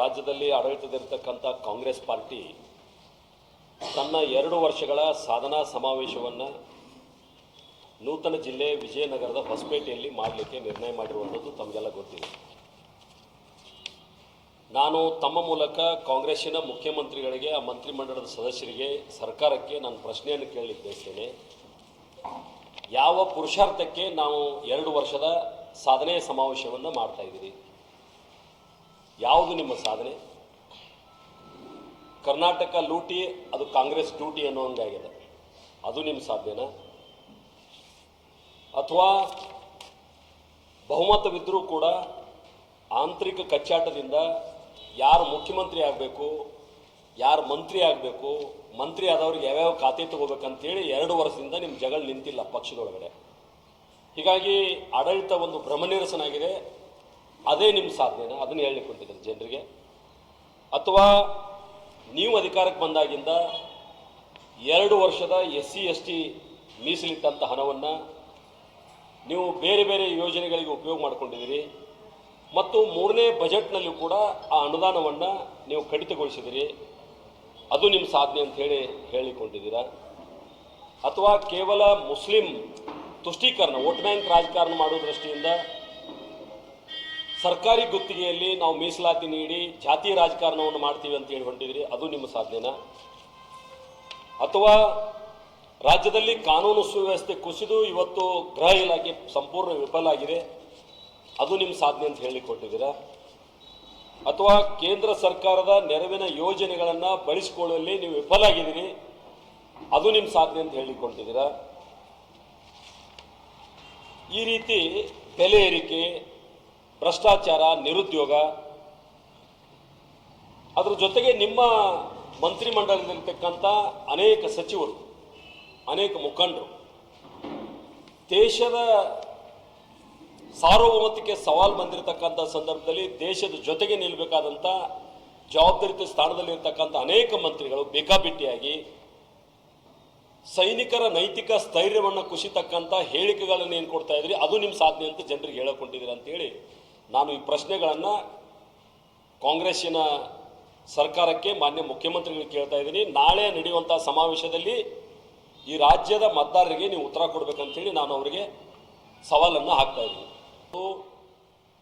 ರಾಜ್ಯದಲ್ಲಿ ಆಡಳಿತದಲ್ಲಿರ್ತಕ್ಕಂಥ ಕಾಂಗ್ರೆಸ್ ಪಾರ್ಟಿ ತನ್ನ ಎರಡು ವರ್ಷಗಳ ಸಾಧನಾ ಸಮಾವೇಶವನ್ನು ನೂತನ ಜಿಲ್ಲೆ ವಿಜಯನಗರದ ಹೊಸಪೇಟೆಯಲ್ಲಿ ಮಾಡಲಿಕ್ಕೆ ನಿರ್ಣಯ ಮಾಡಿರುವಂಥದ್ದು ತಮಗೆಲ್ಲ ಗೊತ್ತಿದೆ. ನಾನು ತಮ್ಮ ಮೂಲಕ ಕಾಂಗ್ರೆಸ್ಸಿನ ಮುಖ್ಯಮಂತ್ರಿಗಳಿಗೆ ಆ ಮಂತ್ರಿಮಂಡಲದ ಸದಸ್ಯರಿಗೆ, ಸರ್ಕಾರಕ್ಕೆ ನಾನು ಪ್ರಶ್ನೆಯನ್ನು ಬಯಸ್ತೇನೆ. ಯಾವ ಪುರುಷಾರ್ಥಕ್ಕೆ ನಾವು ಎರಡು ವರ್ಷದ ಸಾಧನೆ ಸಮಾವೇಶವನ್ನು ಮಾಡ್ತಾ ಇದ್ದೀರಿ? ಯಾವುದು ನಿಮ್ಮ ಸಾಧನೆ? ಕರ್ನಾಟಕ ಲೂಟಿ, ಅದು ಕಾಂಗ್ರೆಸ್ ಡ್ಯೂಟಿ ಅನ್ನೋ ಹಂಗಾಗಿದೆ ಅದು ನಿಮ್ಮ ಸಾಧನೆನಾ ಅಥವಾ ಬಹುಮತವಿದ್ದರೂ ಕೂಡ ಆಂತರಿಕ ಕಚ್ಚಾಟದಿಂದ ಯಾರು ಮುಖ್ಯಮಂತ್ರಿ ಆಗಬೇಕು, ಯಾರು ಮಂತ್ರಿ ಆಗಬೇಕು, ಮಂತ್ರಿ ಆದವ್ರಿಗೆ ಯಾವ್ಯಾವ ಖಾತೆ ತಗೋಬೇಕಂತೇಳಿ ಎರಡು ವರ್ಷದಿಂದ ನಿಮ್ಮ ಜಗಳ ನಿಂತಿಲ್ಲ ಪಕ್ಷದೊಳಗಡೆ. ಹೀಗಾಗಿ ಆಡಳಿತ ಒಂದು ಭ್ರಮನಿರಸನ ಆಗಿದೆ ಅದೇ ನಿಮ್ಮ ಸಾಧನೆನ ಅದನ್ನು ಹೊಂಟಿದ್ದಾರೆ ಜನರಿಗೆ. ಅಥವಾ ನೀವು ಅಧಿಕಾರಕ್ಕೆ ಬಂದಾಗಿಂದ ಎರಡು ವರ್ಷದ ಎಸ್ ಸಿ ಎಸ್ ಟಿ ಮೀಸಲಿಟ್ಟಂಥ ಹಣವನ್ನು ನೀವು ಬೇರೆ ಬೇರೆ ಯೋಜನೆಗಳಿಗೆ ಉಪಯೋಗ ಮಾಡ್ಕೊಂಡಿದ್ದೀರಿ. ಮತ್ತು ಮೂರನೇ ಬಜೆಟ್ನಲ್ಲೂ ಕೂಡ ಆ ಅನುದಾನವನ್ನು ನೀವು ಕಡಿತಗೊಳಿಸಿದಿರಿ ಅದು ನಿಮ್ಮ ಸಾಧನೆ ಅಂತ ಹೇಳಿ ಹೇಳಿಕೊಂಡಿದ್ದೀರಾ. ಅಥವಾ ಕೇವಲ ಮುಸ್ಲಿಂ ತುಷ್ಟೀಕರಣ, ವೋಟ್ ಬ್ಯಾಂಕ್ ರಾಜಕಾರಣ ಮಾಡುವ ದೃಷ್ಟಿಯಿಂದ ಸರ್ಕಾರಿ ಗುತ್ತಿಗೆಯಲ್ಲಿ ನಾವು ಮೀಸಲಾತಿ ನೀಡಿ ಜಾತಿ ರಾಜಕಾರಣವನ್ನು ಮಾಡ್ತೀವಿ ಅಂತ ಹೇಳಿ ಹೊಂಟಿದ್ರಿ, ಅದು ನಿಮ್ಮ ಸಾಧನೆನಾ ಅಥವಾ ರಾಜ್ಯದಲ್ಲಿ ಕಾನೂನು ಸುವ್ಯವಸ್ಥೆ ಕುಸಿದು ಇವತ್ತು ಗೃಹ ಇಲಾಖೆ ಸಂಪೂರ್ಣ ವಿಫಲ ಆಗಿದೆ, ಅದು ನಿಮ್ಮ ಸಾಧನೆ ಅಂತ ಹೇಳಿ ಕೊಟ್ಟಿದ್ದೀರಾ? ಅಥವಾ ಕೇಂದ್ರ ಸರ್ಕಾರದ ನೆರವಿನ ಯೋಜನೆಗಳನ್ನು ಬಳಸಿಕೊಳ್ಳುವಲ್ಲಿ ನೀವು ವಿಫಲ ಆಗಿದ್ದೀರಿ, ಅದು ನಿಮ್ಮ ಸಾಧನೆ ಅಂತ ಹೇಳಿಕೊಂಡಿದ್ದೀರಾ ಈ ರೀತಿ ಬೆಲೆ ಏರಿಕೆ ಭ್ರಷ್ಟಾಚಾರ, ನಿರುದ್ಯೋಗ. ಅದರ ಜೊತೆಗೆ ನಿಮ್ಮ ಮಂತ್ರಿಮಂಡಲದಲ್ಲಿರ್ತಕ್ಕಂಥ ಅನೇಕ ಸಚಿವರು, ಅನೇಕ ಮುಖಂಡರು, ದೇಶದ ಸಾರ್ವಭೌಮತ್ವಕ್ಕೆ ಸವಾಲು ಬಂದಿರತಕ್ಕಂಥ ಸಂದರ್ಭದಲ್ಲಿ ದೇಶದ ಜೊತೆಗೆ ನಿಲ್ಲಬೇಕಾದಂಥ ಜವಾಬ್ದಾರಿತ ಸ್ಥಾನದಲ್ಲಿರ್ತಕ್ಕಂಥ ಅನೇಕ ಮಂತ್ರಿಗಳು ಬೇಕಾಬಿಟ್ಟಿಯಾಗಿ ಸೈನಿಕರ ನೈತಿಕ ಸ್ಥೈರ್ಯವನ್ನು ಕುಸಿತಕ್ಕಂಥ ಹೇಳಿಕೆಗಳನ್ನು ಏನು ಕೊಡ್ತಾ ಇದ್ರಿ, ಅದು ನಿಮ್ಮ ಸಾಧನೆ ಅಂತ ಜನರಿಗೆ ಹೇಳಕೊಂಡಿದ್ದೀರಿ ಅಂತೇಳಿ ನಾನು ಈ ಪ್ರಶ್ನೆಗಳನ್ನು ಕಾಂಗ್ರೆಸ್ಸಿನ ಸರ್ಕಾರಕ್ಕೆ ಮಾನ್ಯ ಮುಖ್ಯಮಂತ್ರಿಗಳಿಗೆ ಕೇಳ್ತಾ ಇದ್ದೀನಿ. ನಾಳೆ ನಡೆಯುವಂಥ ಸಮಾವೇಶದಲ್ಲಿ ಈ ರಾಜ್ಯದ ಮತದಾರರಿಗೆ ನೀವು ಉತ್ತರ ಕೊಡಬೇಕಂತೇಳಿ ನಾನು ಅವರಿಗೆ ಸವಾಲನ್ನು ಹಾಕ್ತಾ ಇದ್ದೀನಿ.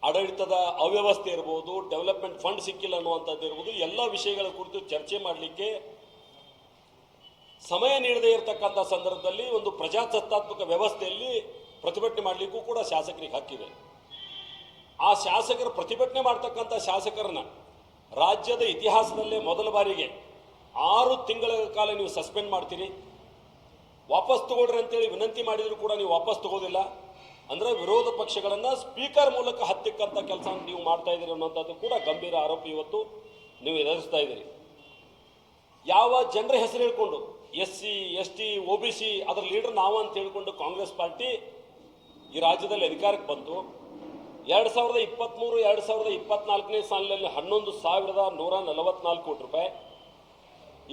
ಆಡಳಿತದ ಅವ್ಯವಸ್ಥೆ ಇರ್ಬೋದು, ಡೆವಲಪ್ಮೆಂಟ್ ಫಂಡ್ ಸಿಕ್ಕಿಲ್ಲ ಅನ್ನುವಂಥದ್ದು ಇರ್ಬೋದು, ಎಲ್ಲ ವಿಷಯಗಳ ಕುರಿತು ಚರ್ಚೆ ಮಾಡಲಿಕ್ಕೆ ಸಮಯ ನೀಡದೇ ಇರತಕ್ಕಂಥ ಸಂದರ್ಭದಲ್ಲಿ ಒಂದು ಪ್ರಜಾಸತ್ತಾತ್ಮಕ ವ್ಯವಸ್ಥೆಯಲ್ಲಿ ಪ್ರತಿಭಟನೆ ಮಾಡಲಿಕ್ಕೂ ಕೂಡ ಶಾಸಕರಿಗೆ ಹಕ್ಕಿದೆ. ಆ ಶಾಸಕರು ಪ್ರತಿಭಟನೆ ಮಾಡ್ತಕ್ಕಂಥ ಶಾಸಕರನ್ನ ರಾಜ್ಯದ ಇತಿಹಾಸದಲ್ಲೇ ಮೊದಲ ಬಾರಿಗೆ ಆರು ತಿಂಗಳ ಕಾಲ ನೀವು ಸಸ್ಪೆಂಡ್ ಮಾಡ್ತೀರಿ. ವಾಪಸ್ ತಗೊಳ್ರಿ ಅಂತೇಳಿ ವಿನಂತಿ ಮಾಡಿದರೂ ಕೂಡ ನೀವು ವಾಪಸ್ ತಗೋದಿಲ್ಲ. ಅಂದ್ರೆ ವಿರೋಧ ಪಕ್ಷಗಳನ್ನು ಸ್ಪೀಕರ್ ಮೂಲಕ ಹತ್ತಿಕ್ಕಂಥ ಕೆಲಸ ನೀವು ಮಾಡ್ತಾ ಇದ್ದೀರಿ ಅನ್ನೋಂಥದ್ದು ಕೂಡ ಗಂಭೀರ ಆರೋಪ ಇವತ್ತು ನೀವು ಎದುರಿಸ್ತಾ ಇದ್ದೀರಿ. ಯಾವ ಜನರ ಹೆಸರು ಹೇಳ್ಕೊಂಡು S C, S T O B C, ಅದರ ಲೀಡರ್ ನಾವು ಅಂತ ಹೇಳ್ಕೊಂಡು ಕಾಂಗ್ರೆಸ್ ಪಾರ್ಟಿ ಈ ರಾಜ್ಯದಲ್ಲಿ ಅಧಿಕಾರಕ್ಕೆ ಬಂತು. ಎರಡು ಸಾವಿರದ ಇಪ್ಪತ್ತ್ಮೂರು ಎರಡು ಸಾವಿರದ ಇಪ್ಪತ್ನಾಲ್ಕನೇ ಸಾಲಿನಲ್ಲಿ ಹನ್ನೊಂದು ಸಾವಿರದ ನೂರ ನಲವತ್ನಾಲ್ಕು ಕೋಟಿ ರೂಪಾಯಿ.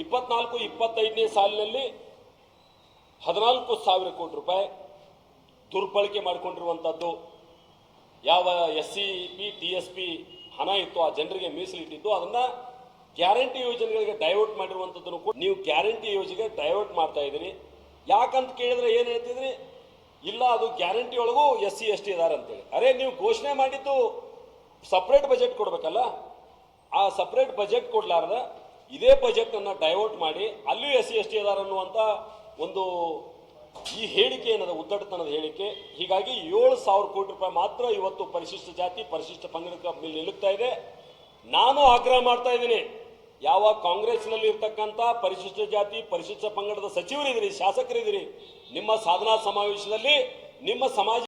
ಇಪ್ಪತ್ನಾಲ್ಕು, ಇಪ್ಪತ್ತೈದನೇ ಸಾಲಿನಲ್ಲಿ ಹದಿನಾಲ್ಕು ಸಾವಿರ ಕೋಟಿ ರೂಪಾಯಿ ದುರ್ಬಳಕೆ ಮಾಡಿಕೊಂಡಿರುವಂಥದ್ದು ಯಾವ S C P T S P ಹಣ ಇತ್ತು ಆ ಜನರಿಗೆ ಮೀಸಲಿಟ್ಟಿದ್ದು, ಅದನ್ನು ಗ್ಯಾರಂಟಿ ಯೋಜನೆಗಳಿಗೆ ಡೈವರ್ಟ್ ಮಾಡಿರುವಂಥದ್ದನ್ನು ಕೂಡ ನೀವು ಗ್ಯಾರಂಟಿ ಯೋಜನೆಗೆ ಡೈವರ್ಟ್ ಮಾಡ್ತಾ ಇದ್ದೀರಿ. ಯಾಕಂತ ಕೇಳಿದ್ರೆ ಏನು ಹೇಳ್ತಿದ್ರಿ? ಇಲ್ಲ, ಅದು ಗ್ಯಾರಂಟಿ ಒಳಗೂ ಎಸ್ ಸಿ ಎಸ್ ಟಿ ಇದಾರೆ ಅಂತೇಳಿ. ಅರೆ, ನೀವು ಘೋಷಣೆ ಮಾಡಿದ್ದು ಸಪ್ರೇಟ್ ಬಜೆಟ್ ಕೊಡಬೇಕಲ್ಲ? ಆ ಸಪ್ರೇಟ್ ಬಜೆಟ್ ಕೊಡ್ಲಾರ್ದ ಇದೇ ಬಜೆಟ್ ಅನ್ನ ಡೈವರ್ಟ್ ಮಾಡಿ ಅಲ್ಲಿಯೂ ಎಸ್ ಸಿ ಎಸ್ ಟಿ ಅನ್ನುವಂಥ ಒಂದು ಈ ಹೇಳಿಕೆ ಏನದ, ಉದ್ದಟತನದ ಹೇಳಿಕೆ. ಹೀಗಾಗಿ ಏಳು ಸಾವಿರ ಕೋಟಿ ರೂಪಾಯಿ ಮಾತ್ರ ಇವತ್ತು ಪರಿಶಿಷ್ಟ ಜಾತಿ, ಪರಿಶಿಷ್ಟ ಪಂಗಡಕ್ಕೆ ನಿಲ್ಲುತ್ತಾ ಇದೆ. ನಾನು ಆಗ್ರಹ ಮಾಡ್ತಾ ಇದ್ದೀನಿ. ಯಾವ ಕಾಂಗ್ರೆಸ್ನಲ್ಲಿ ಇರ್ತಕ್ಕಂಥ ಪರಿಶಿಷ್ಟ ಜಾತಿ ಪರಿಶಿಷ್ಟ ಪಂಗಡದ ಸಚಿವರಿದ್ದೀರಿ ಶಾಸಕರಿದ್ದೀರಿ ನಿಮ್ಮ ಸಾಧನಾ ಸಮಾವೇಶದಲ್ಲಿ ನಿಮ್ಮ ಸಮಾಜ